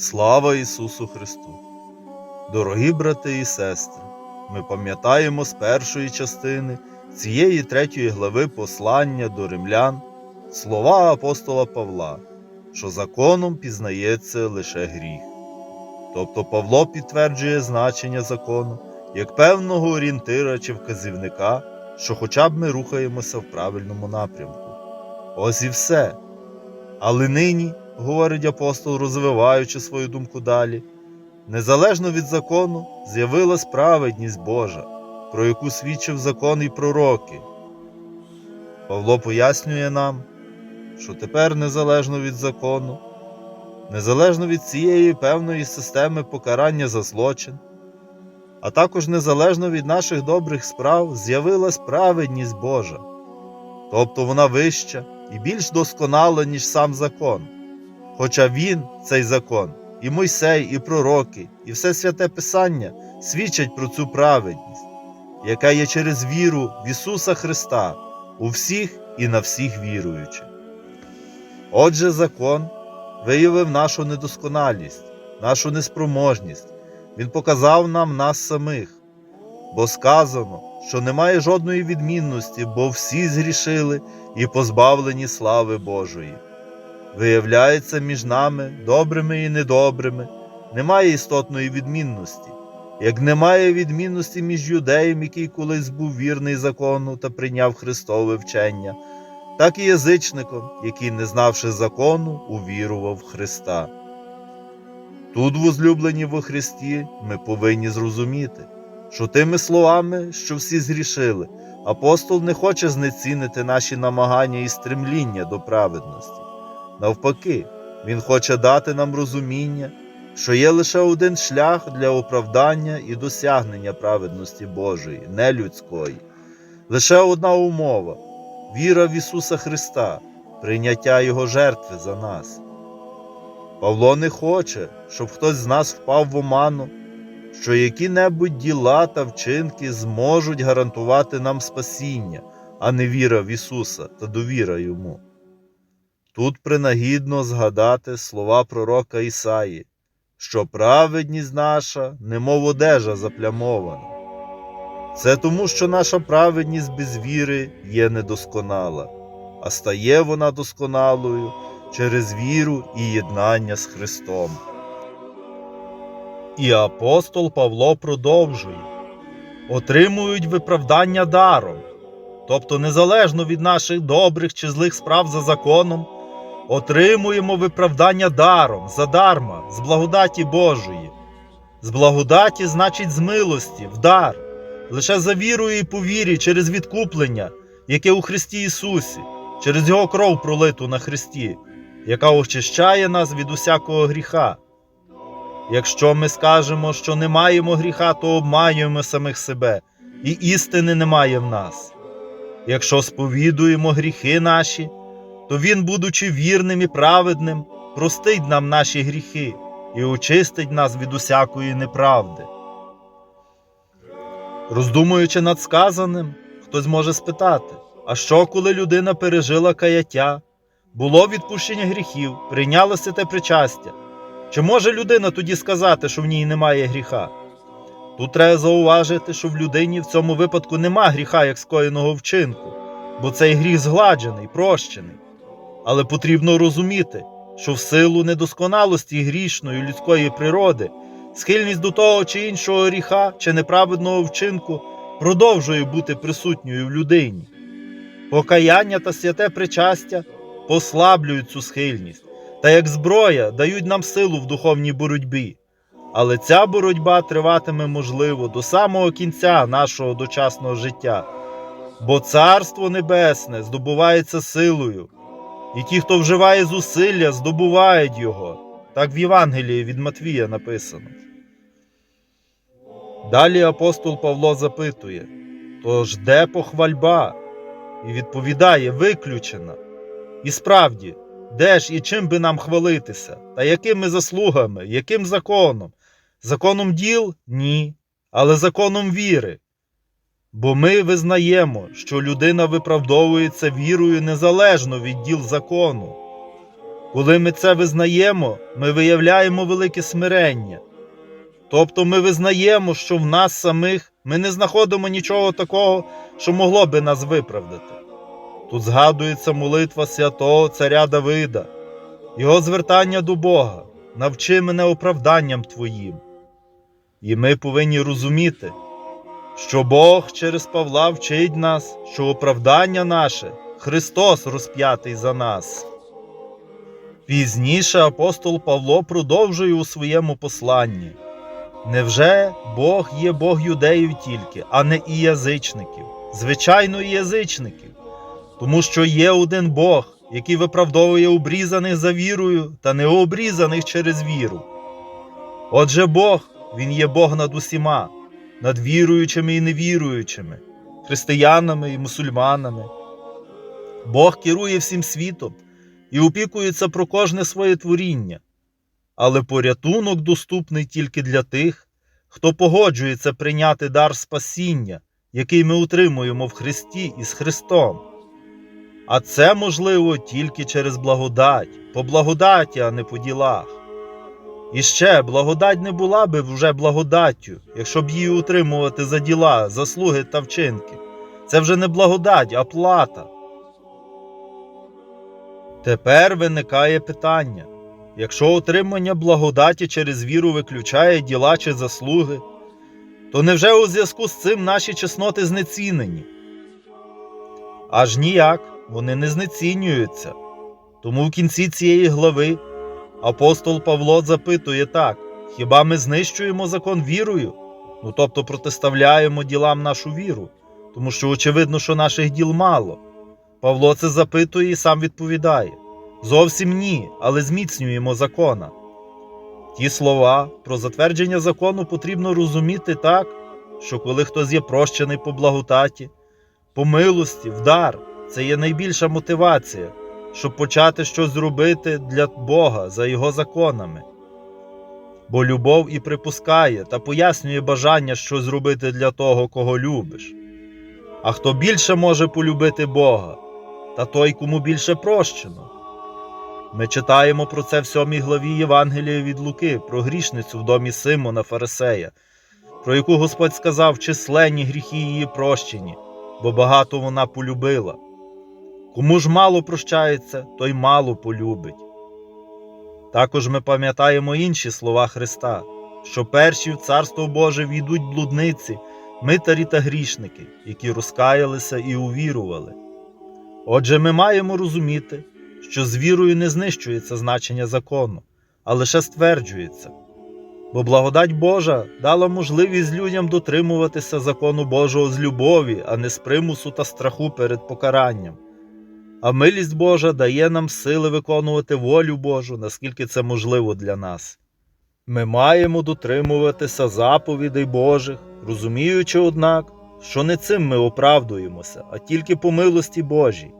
Слава Ісусу Христу! Дорогі брати і сестри! Ми пам'ятаємо з першої частини цієї третьої глави послання до римлян слова апостола Павла, що законом пізнається лише гріх. Тобто Павло підтверджує значення закону як певного орієнтира чи вказівника, що хоча б ми рухаємося в правильному напрямку. Ось і все. Але нині, говорить апостол, розвиваючи свою думку далі, незалежно від закону з'явилась праведність Божа, про яку свідчив закон і пророки. Павло пояснює нам, що тепер незалежно від закону, незалежно від цієї певної системи покарання за злочин, а також незалежно від наших добрих справ з'явилась праведність Божа, тобто вона вища і більш досконала, ніж сам закон. Хоча він, цей закон, і Мойсей, і пророки, і все святе Писання свідчать про цю праведність, яка є через віру в Ісуса Христа у всіх і на всіх віруючих. Отже, закон виявив нашу недосконалість, нашу неспроможність, Він показав нам нас самих, бо сказано, що немає жодної відмінності, бо всі згрішили і позбавлені слави Божої. Виявляється, між нами, добрими і недобрими, немає істотної відмінності, як немає відмінності між юдеєм, який колись був вірний закону та прийняв Христове вчення, так і язичником, який, не знавши закону, увірував в Христа. Тут, возлюблені во Христі, ми повинні зрозуміти, що тими словами, що всі згрішили, апостол не хоче знецінити наші намагання і стремління до праведності. Навпаки, Він хоче дати нам розуміння, що є лише один шлях для оправдання і досягнення праведності Божої, не людської. Лише одна умова віра в Ісуса Христа, прийняття Його жертви за нас. Павло не хоче, щоб хтось з нас впав в оману, що які-небудь діла та вчинки зможуть гарантувати нам спасіння, а не віра в Ісуса та довіра Йому. Тут принагідно згадати слова пророка Ісаї, що праведність наша, немов одежа заплямована. Це тому, що наша праведність без віри є недосконала, а стає вона досконалою через віру і єднання з Христом. І апостол Павло продовжує отримують виправдання даром, тобто незалежно від наших добрих чи злих справ за законом, отримуємо виправдання даром, задарма, з благодаті Божої. З благодаті значить з милості, в дар, лише за вірою і по вірі через відкуплення, яке у Христі Ісусі, через Його кров пролиту на Христі, яка очищає нас від усякого гріха. Якщо ми скажемо, що не маємо гріха, то обманюємо самих себе, і істини немає в нас. Якщо сповідуємо гріхи наші, то Він, будучи вірним і праведним, простить нам наші гріхи і очистить нас від усякої неправди. Роздумуючи над сказаним, хтось може спитати, а що, коли людина пережила каяття, було відпущення гріхів, прийняла святе причастя? Чи може людина тоді сказати, що в ній немає гріха? Тут треба зауважити, що в людині в цьому випадку нема гріха як скоєного вчинку, бо цей гріх згладжений, прощений. Але потрібно розуміти, що в силу недосконалості грішної людської природи схильність до того чи іншого гріха чи неправедного вчинку продовжує бути присутньою в людині. Покаяння та святе причастя послаблюють цю схильність та як зброя дають нам силу в духовній боротьбі. Але ця боротьба триватиме, можливо, до самого кінця нашого дочасного життя, бо Царство Небесне здобувається силою, і ті, хто вживає зусилля, здобувають його. Так в Євангелії від Матвія написано. Далі апостол Павло запитує: Тож де похвальба? І відповідає: виключена. І справді, де ж і чим би нам хвалитися? Та якими заслугами, яким законом? Законом діл? Ні, але законом віри. Бо ми визнаємо, що людина виправдовується вірою незалежно від діл закону. Коли ми це визнаємо, ми виявляємо велике смирення. Тобто ми визнаємо, що в нас самих ми не знаходимо нічого такого, що могло би нас виправдати. Тут згадується молитва святого царя Давида, його звертання до Бога, навчи мене оправданням Твоїм. І ми повинні розуміти, що Бог через Павла вчить нас, що оправдання наше Христос розп'ятий за нас. Пізніше апостол Павло продовжує у своєму посланні. Невже Бог є Бог юдеїв тільки, а не і язичників? Звичайно, і язичників, тому що є один Бог, який виправдовує обрізаних за вірою та необрізаних через віру. Отже, Бог, Він є Бог над усіма, над віруючими і невіруючими, християнами і мусульманами. Бог керує всім світом і опікується про кожне своє творіння але порятунок доступний тільки для тих, хто погоджується прийняти дар спасіння, який ми утримуємо в Христі і з Христом. А це можливо тільки через благодать, по благодаті, а не по ділах. І ще благодать не була би вже благодаттю, якщо б її утримувати за діла, заслуги та вчинки. Це вже не благодать, а плата. Тепер виникає питання. Якщо отримання благодаті через віру виключає діла чи заслуги, то невже у зв'язку з цим наші чесноти знецінені? Аж ніяк вони не знецінюються. Тому в кінці цієї глави апостол Павло запитує так: хіба ми знищуємо закон вірою? Ну тобто протиставляємо ділам нашу віру, тому що очевидно, що наших діл мало. Павло це запитує і сам відповідає. Зовсім ні, але зміцнюємо закона. Ті слова про затвердження закону потрібно розуміти так, що коли хтось є прощений по благодаті, по милості, в дар, це є найбільша мотивація, щоб почати щось зробити для Бога за Його законами. Бо любов і припускає та пояснює бажання щось зробити для того, кого любиш. А хто більше може полюбити Бога, та той, кому більше прощено. Ми читаємо про це в сьомій главі Євангелія від Луки, про грішницю в домі Симона Фарисея, про яку Господь сказав, численні гріхи її прощені, бо багато вона полюбила. Кому ж мало прощається, той мало полюбить. Також ми пам'ятаємо інші слова Христа, що перші в Царство Боже війдуть блудниці, митарі та грішники, які розкаялися і увірували. Отже, ми маємо розуміти, що з вірою не знищується значення закону, а лише стверджується. Бо благодать Божа дала можливість людям дотримуватися закону Божого з любові, а не з примусу та страху перед покаранням. А милість Божа дає нам сили виконувати волю Божу, наскільки це можливо для нас. Ми маємо дотримуватися заповідей Божих, розуміючи, однак, що не цим ми оправдуємося, а тільки по милості Божій.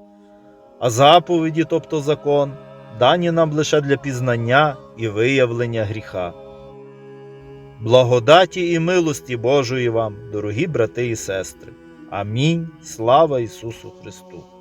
А заповіді, тобто закон, дані нам лише для пізнання і виявлення гріха. Благодаті і милості Божої вам, дорогі брати і сестри. Амінь. Слава Ісусу Христу!